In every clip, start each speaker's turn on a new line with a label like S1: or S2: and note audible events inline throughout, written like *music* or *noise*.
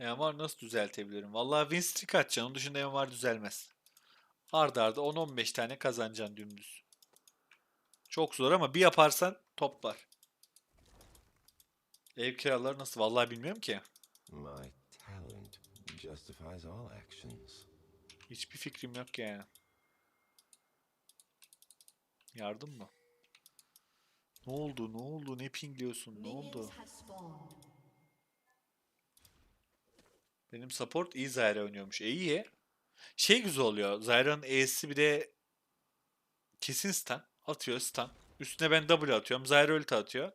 S1: MMR nasıl düzeltebilirim? Vallahi win streak atacaksın. Onun dışında MMR düzelmez. Arda arda 10-15 tane kazanacaksın dümdüz. Çok zor ama bir yaparsan toplar. Ev kiraları nasıl? Vallahi bilmiyorum ki.
S2: My talent justifies all actions.
S1: Hiçbir fikrim yok yani. Yardım mı? Ne oldu? Ne oldu? Ne pingliyorsun? Ne oldu? Benim support iyi Zyra oynuyormuş. E iyi. Şey güzel oluyor. Zyra'nın E'si bir de kesin stun. Atıyor stun. Üstüne ben W atıyorum. Zyra ulti atıyor.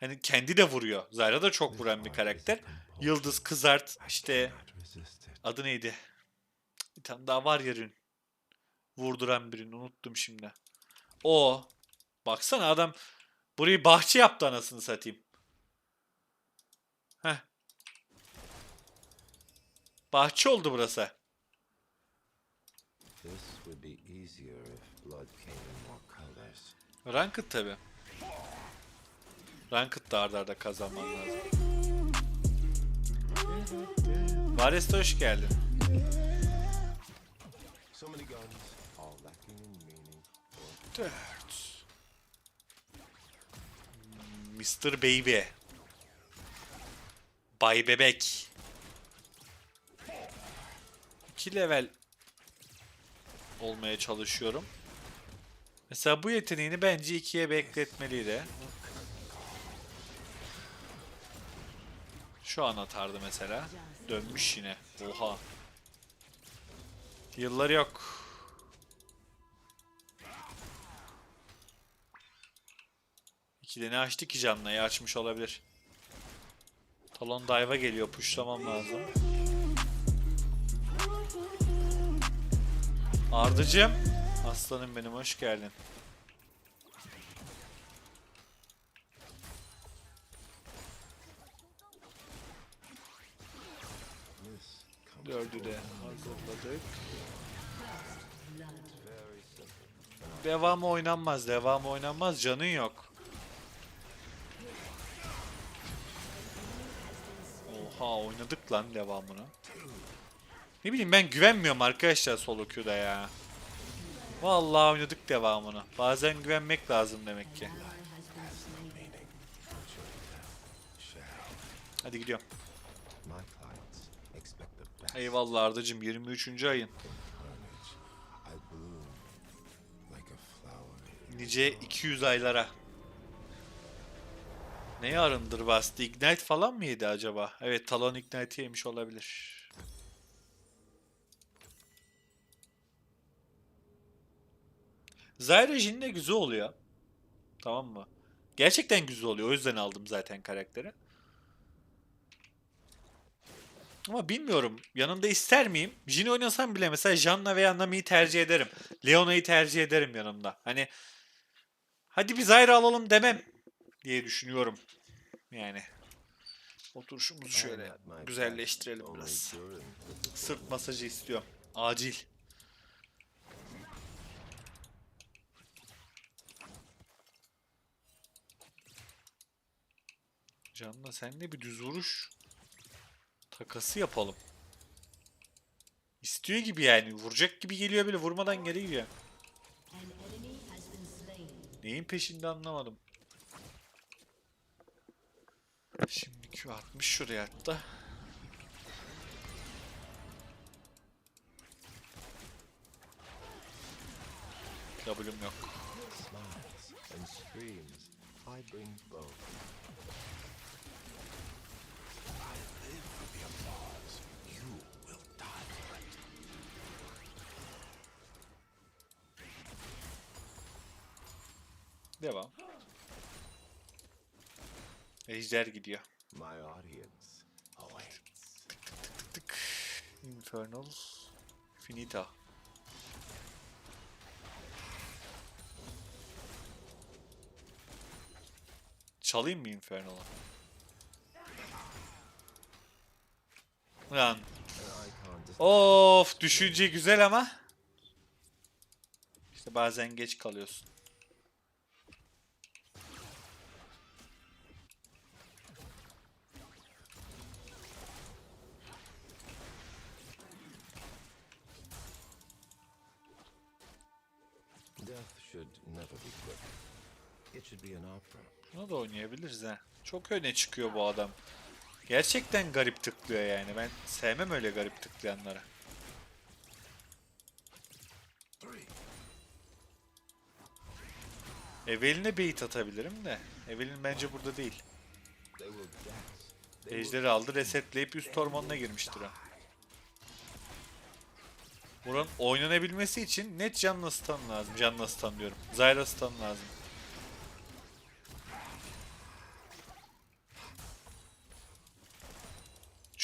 S1: Hani kendi de vuruyor. Zyra da çok vuran bir karakter. Yıldız, kızart, işte adı neydi? Bir tane daha var ya ürün. Vurduran birini unuttum şimdi. O. Baksana adam burayı bahçe yaptı anasını satayım. Bahçe oldu burası.
S2: This would be easier if blood came in more colors.
S1: Ranked tabi. Ranked da arda arda kazanman lazım. Vareste hoş geldin.
S2: So many guns, all lacking in meaning.
S1: 4. Mr. Baby. Bay Bebek. 2 level olmaya çalışıyorum. Mesela bu yeteneğini bence 2'ye bekletmeliydi. Şu an atardı mesela. Dönmüş yine. Oha. Yılları yok. İki de ne açtı ki canlıyı açmış olabilir. Talon dive'a geliyor. Pushlamam lazım. Ardıcım. Aslanım benim hoş geldin. Dördü de hazırladık. Devam oynanmaz. Devam oynanmaz. Canın yok. Oha oynadık lan devamını. Ne bileyim ben güvenmiyorum arkadaşlar solo queue'da ya. Vallahi oynadık devamını. Bazen güvenmek lazım demek ki. Hadi gidiyorum. Eyvallah Ardacım 23. ayın. Nice 200 aylara. Neye arındır bastı? Ignite falan mı yedi acaba? Evet Talon Ignite yemiş olabilir. Zyra Jin de güzel oluyor. Tamam mı? Gerçekten güzel oluyor. O yüzden aldım zaten karakteri. Ama bilmiyorum. Yanımda ister miyim? Jin oynasam bile mesela Janna veya Nami'yi tercih ederim. Leona'yı tercih ederim yanımda. Hani hadi bir Zyra alalım demem diye düşünüyorum. Yani. Oturuşumuzu şöyle güzelleştirelim
S2: only
S1: biraz. Sırt masajı istiyorum. Acil. Canla senle bir düz vuruş takası yapalım. İstiyor gibi yani. Vuracak gibi geliyor böyle vurmadan
S3: been slain.
S1: Neyin peşinde anlamadım. Şimdi Q atmış şuraya hatta. W'm yok. Devam. Ejder gidiyor.
S2: My audience awaits.
S1: Tık. Infernal. Finita. Çalayım mı Infernal'ı? Lan. Of düşünce güzel ama. İşte bazen geç kalıyorsun. Bunu da oynayabiliriz ha. Çok öne çıkıyor bu adam. Gerçekten garip tıklıyor yani. Ben sevmem öyle garip tıklayanları.
S2: Three.
S1: Evelyn'e bait atabilirim de. Evelyn bence burada değil. Ejderi aldı resetleyip üst hormonuna girmiştir o. Buranın oynanabilmesi için net canlı stun lazım. Canlı stun diyorum. Zyra stun lazım.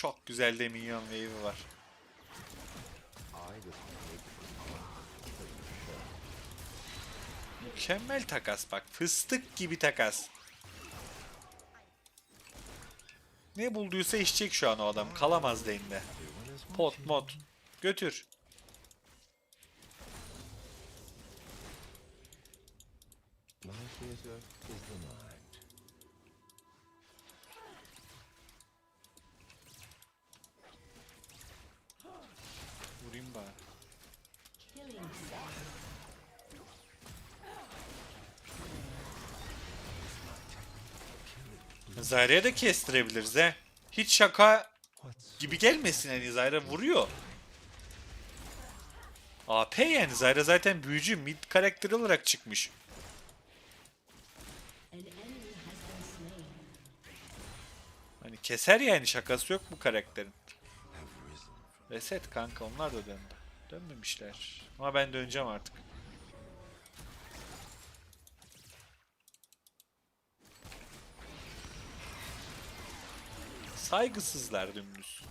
S1: Çok güzel de minyon wave'i var. Mükemmel takas bak. Fıstık gibi takas. Ne bulduysa içecek şu an o adam. Kalamaz
S2: is
S1: Pot mod. Götür.
S2: Theater
S1: Zyra'ya da kestirebiliriz he. Hiç şaka gibi gelmesin hani Zyra vuruyor. AP yani Zyra zaten büyücü mid karakter olarak çıkmış. Hani keser yani şakası yok bu karakterin. Reset kanka onlar da döndü. Dönmemişler. Ama ben döneceğim artık. Saygısızlar dümdüz.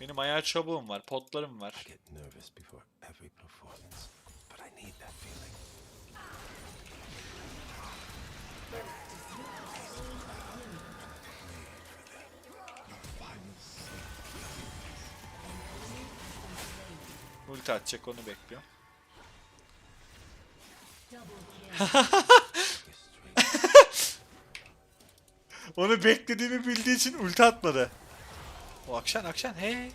S1: Benim ayar çabuğum var, potlarım var. Ulti atacak onu bekliyorum. *laughs* Onu beklediğimi bildiği için ulti atmadı. O akşam akşam hey.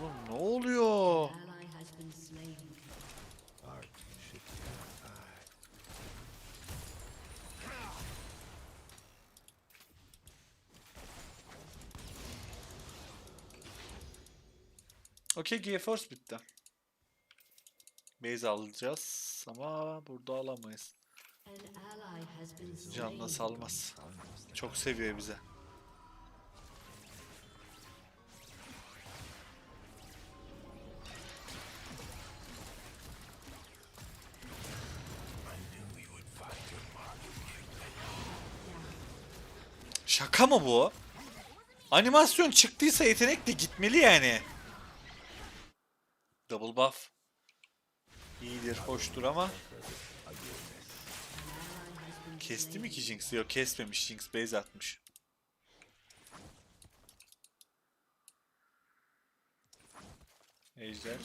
S1: Oğlum ne oluyor? Okey GeForce bitti. Base alacağız ama burada alamayız. Canla salmaz. Çok seviyor bize. Şaka mı bu? Animasyon çıktıysa yetenek de gitmeli yani. Double buff. İyidir, hoştur ama. Kesti mi ki Jinx? Yok kesmemiş. Jinx base atmış. Ejder.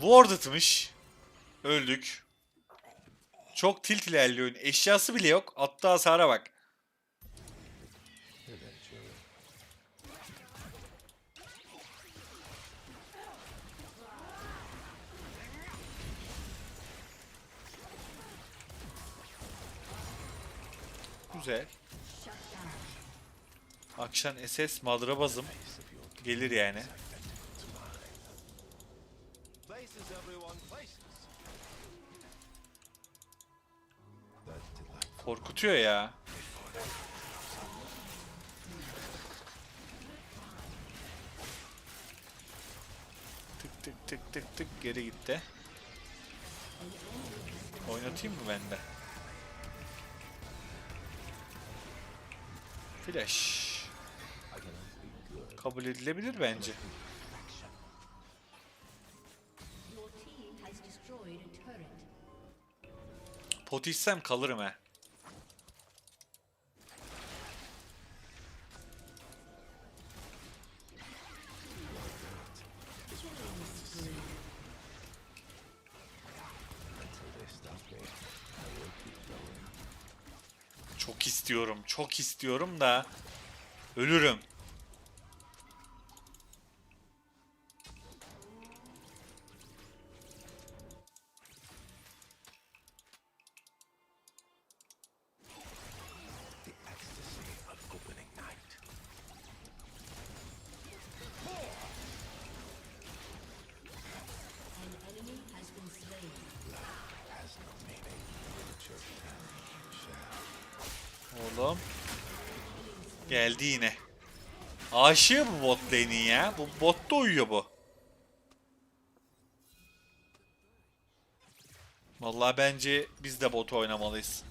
S1: Ward atmış. Öldük. Çok tilt oyun. Eşyası bile yok. Attığı hasara bak. Güzel. Akşam SS madrabazım. Gelir yani. Korkutuyor ya. Tık tık tık tık tık geri gitti. Oynatayım mı ben de? Flash. Kabul edilebilir bence. Pot içsem kalırım he. Çok istiyorum da ölürüm. Oğlum. Geldi yine. Aşığı bu bot ya. Bu botta uyuyor bu. Vallahi bence biz de bot oynamalıyız.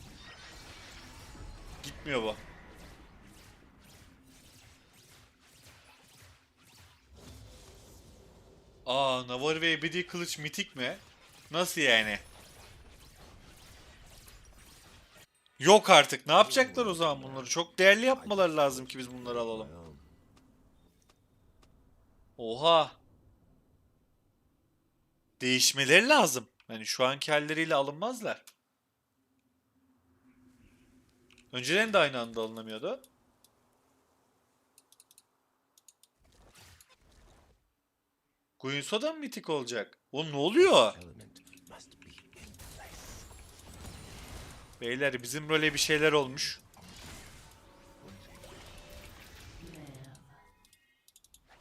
S1: Gitmiyor bu. Aa, Navar ve Ebedi Kılıç mitik mi? Nasıl yani? Yok artık. Ne yapacaklar o zaman bunları? Çok değerli yapmaları lazım ki biz bunları alalım. Oha. Değişmeleri lazım. Yani şu anki halleriyle alınmazlar. Önceden de aynı anda alınamıyordu. Guinsoo da mı mitik olacak? O ne oluyor? Beyler bizim role bir şeyler olmuş.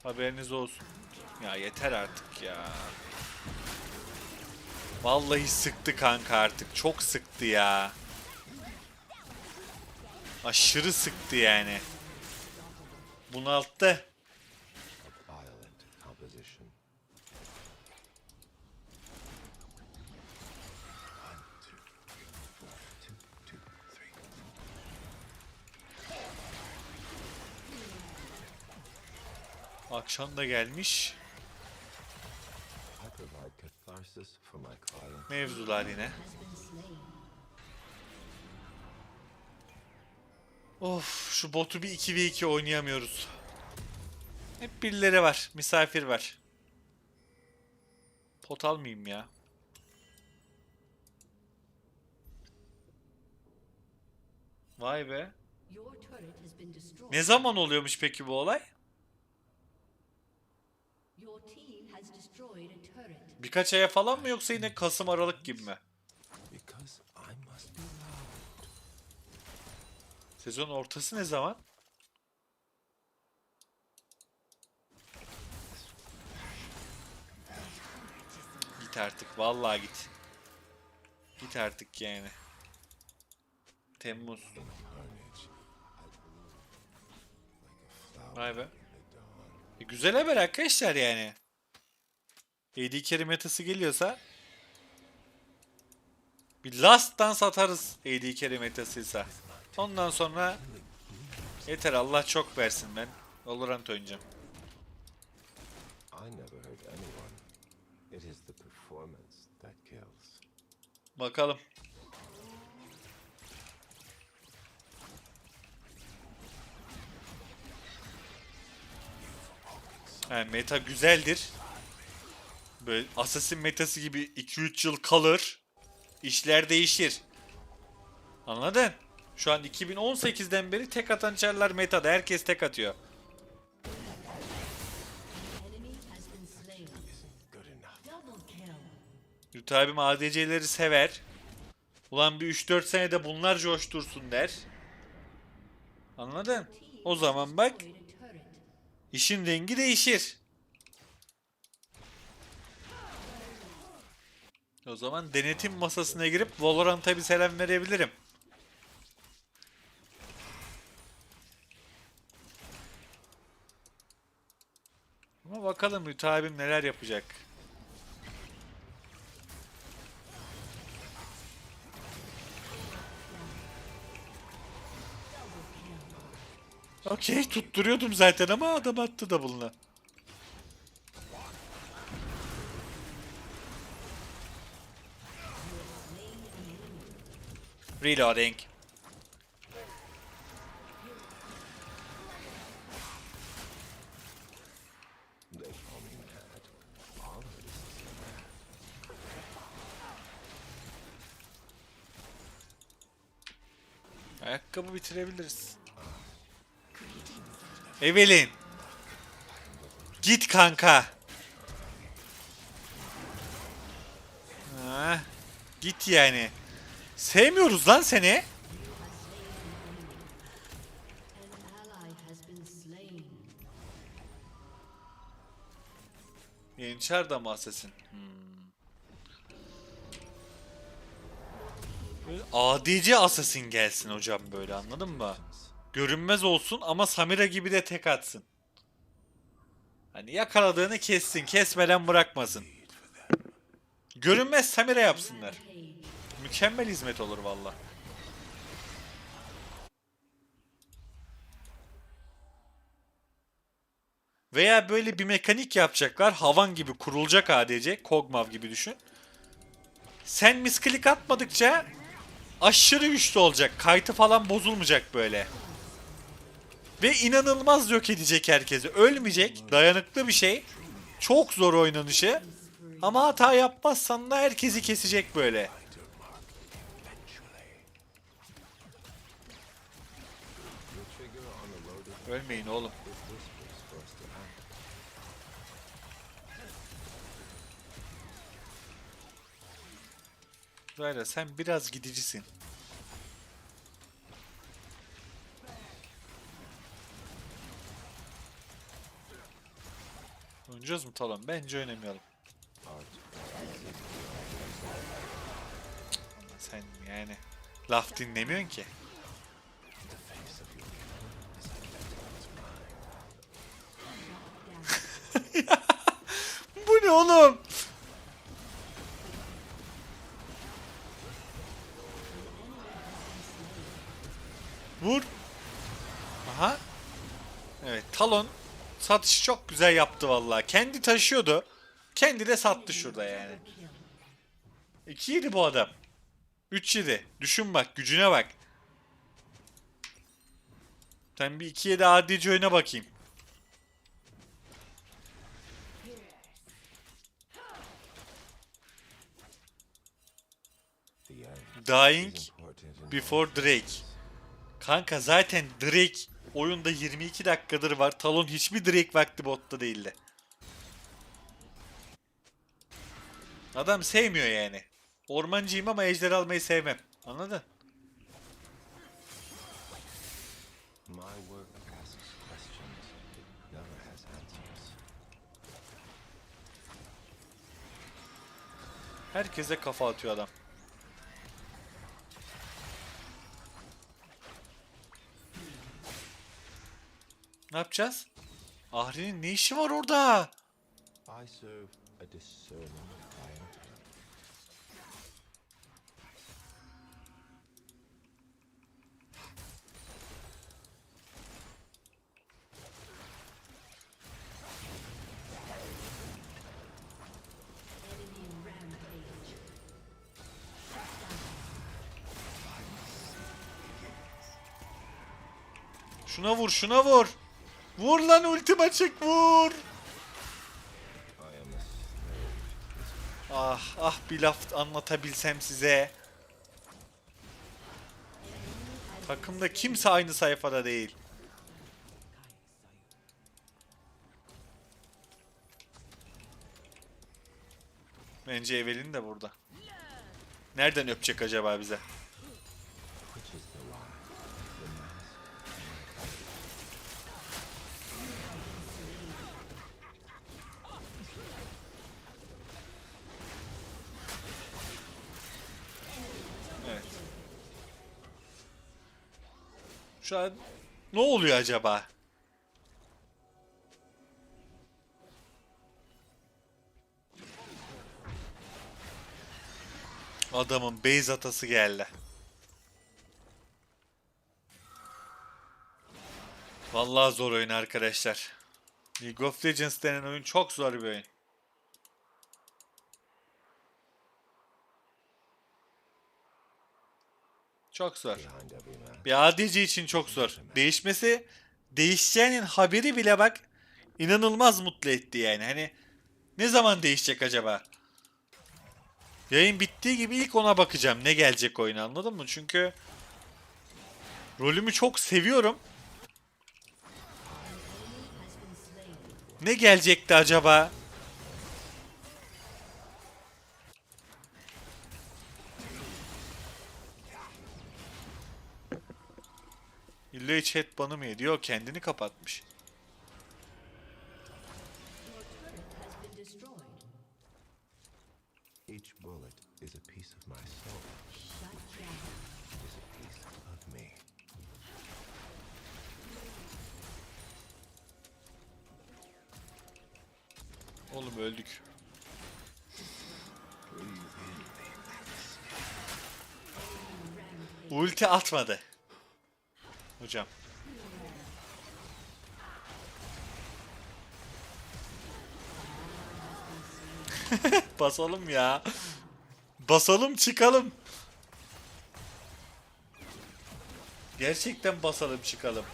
S1: Haberiniz olsun. Ya yeter artık ya. Vallahi sıktı kanka artık. Çok sıktı ya. Aşırı sıktı yani. Bunalttı. Akşam da gelmiş. Mevzular yine. Of şu botu bir 2v2 oynayamıyoruz. Hep birileri var. Misafir var. Pot almayayım ya. Vay be. Ne zaman oluyormuş peki bu olay? Birkaç aya falan mı yoksa yine Kasım Aralık gibi mi? Sezon ortası ne zaman? Git artık vallahi git. Git artık yani. Temmuz. Vay be. E, güzel haber arkadaşlar yani. AD carry metası geliyorsa bir last'tan satarız AD carry metasıysa. Ondan sonra yeter Allah çok versin ben. Valorant oynayacağım.
S2: I never hurt anyone. It is the performance that kills.
S1: Bakalım. Yani meta güzeldir. Böyle Assassin metası gibi 2-3 yıl kalır. İşler değişir. Anladın? Şu an 2018'den beri tek atan çarlar metada. Herkes tek atıyor. Yurt abim ADC'leri sever. Ulan bir 3-4 senede bunlar coştursun der. Anladın? O zaman bak işin rengi değişir. O zaman denetim masasına girip Valorant'a bir selam verebilirim. Ama bakalım Yurt abim neler yapacak. Okey tutturuyordum zaten ama adam attı da bununla. Reloading.
S2: They call me mad. All of this is mad.
S1: Ayakkabı bitirebiliriz. Evelyn. Git kanka. Ha, git yani. Sevmiyoruz lan seni.
S3: An ally has been slain.
S1: Yençer da mı Assassin? Hmm. ADC Assassin gelsin hocam böyle anladın mı? Görünmez olsun ama Samira gibi de tek atsın. Hani yakaladığını kessin, kesmeden bırakmasın. Görünmez Samira yapsınlar. Mükemmel hizmet olur valla. Veya böyle bir mekanik yapacaklar. Havan gibi kurulacak ADC. Kog'Maw gibi düşün. Sen misklik atmadıkça aşırı güçlü olacak. Kaytı falan bozulmayacak böyle. Ve inanılmaz yok edecek herkesi. Ölmeyecek. Dayanıklı bir şey. Çok zor oynanışı. Ama hata yapmazsan da herkesi kesecek böyle. Ölmeyin oğlum. Zayra sen biraz gidicisin. Oynayacağız mı Talon? Bence oynamayalım. Sen yani laf dinlemiyorsun ki. Oğlum? Vur. Aha. Evet Talon satışı çok güzel yaptı vallahi. Kendi taşıyordu. Kendi de sattı şurada yani. 2 yedi bu adam. 3 yedi. Düşün bak gücüne bak. Sen bir 2 yedi adici oyuna bakayım. Dying Before Drake. Kanka zaten Drake oyunda 22 dakikadır var. Talon hiçbir Drake vakti botta değildi. Adam sevmiyor yani. Ormancıyım ama ejder almayı sevmem. Anladın? Herkese kafa atıyor adam. Ne yapacağız? Ahri'nin ne işi var orada? Şuna vur, şuna vur. Vur lan ultim açık vur. Ah ah bir laf anlatabilsem size. Takımda kimse aynı sayfada değil. Bence Evelyn de burada. Nereden öpecek acaba bize? Şu an ne oluyor acaba? Adamın base atası geldi. Vallahi zor oyun arkadaşlar. League of Legends denen oyun çok zor bir oyun. Çok zor. Bir ADC için çok zor. Değişmesi, değişeceğinin haberi bile bak inanılmaz mutlu etti yani. Hani ne zaman değişecek acaba? Yayın bittiği gibi ilk ona bakacağım. Ne gelecek oyuna anladın mı? Çünkü Rolümü çok seviyorum. Ne gelecekti acaba? İlla head banı mı yedi? Yok kendini kapatmış.
S2: Each bullet is a piece of my soul, is a piece of me.
S1: Oğlum öldük. Ulti atmadı. Hocam. *laughs* Basalım ya. Basalım çıkalım. Gerçekten basalım çıkalım.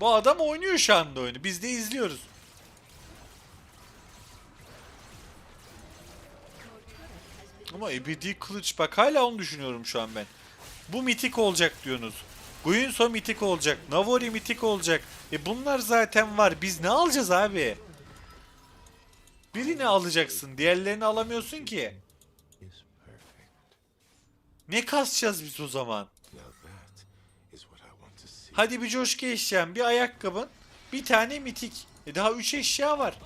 S1: Bu adam oynuyor şu anda oyunu. Biz de izliyoruz. Ama ebedi kılıç bak hala onu düşünüyorum şu an ben. Bu mitik olacak diyorsunuz. Guinsoo mitik olacak. Navori mitik olacak. E bunlar zaten var. Biz ne alacağız abi? Birini alacaksın. Diğerlerini alamıyorsun ki. Ne kasacağız biz o zaman? Hadi bir coşku eşyan, bir ayakkabın, bir tane mitik. E daha üç eşya var.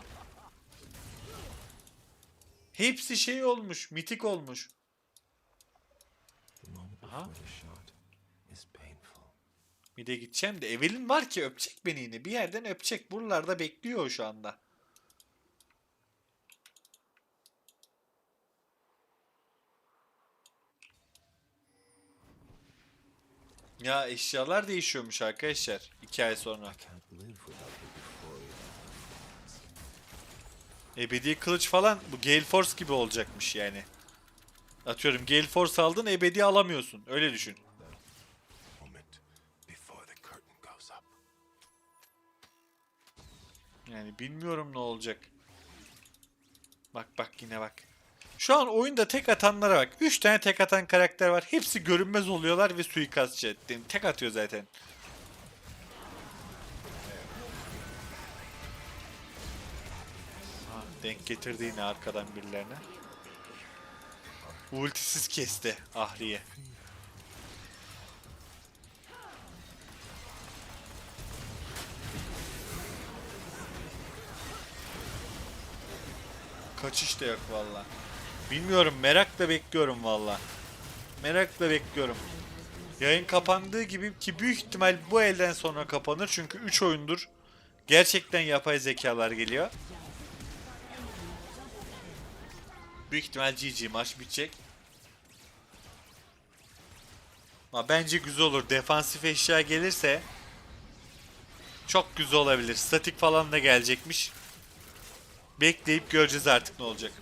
S1: Hepsi şey olmuş, mitik olmuş. Aha. Bir de gideceğim de Evelyn var ki öpecek beni yine. Bir yerden öpecek. Buralarda bekliyor şu anda. Ya eşyalar değişiyormuş arkadaşlar. iki ay sonra. Ebedi kılıç falan bu Gale Force gibi olacakmış yani. Atıyorum Gale Force aldın ebedi alamıyorsun. Öyle düşün. Yani bilmiyorum ne olacak. Bak bak yine bak. Şu an oyunda tek atanlara bak. 3 tane tek atan karakter var. Hepsi görünmez oluyorlar ve suikastçı. Yani tek atıyor zaten. Ha, denk getirdi yine arkadan birilerine. Ultisiz kesti Ahriye. Kaçış da yok valla. Bilmiyorum merakla bekliyorum valla. Merakla bekliyorum. Yayın kapandığı gibi ki büyük ihtimal bu elden sonra kapanır çünkü 3 oyundur gerçekten yapay zekalar geliyor. Büyük ihtimal GG maç bitecek. Ama bence güzel olur. Defansif eşya gelirse çok güzel olabilir. Statik falan da gelecekmiş. Bekleyip göreceğiz artık ne olacak.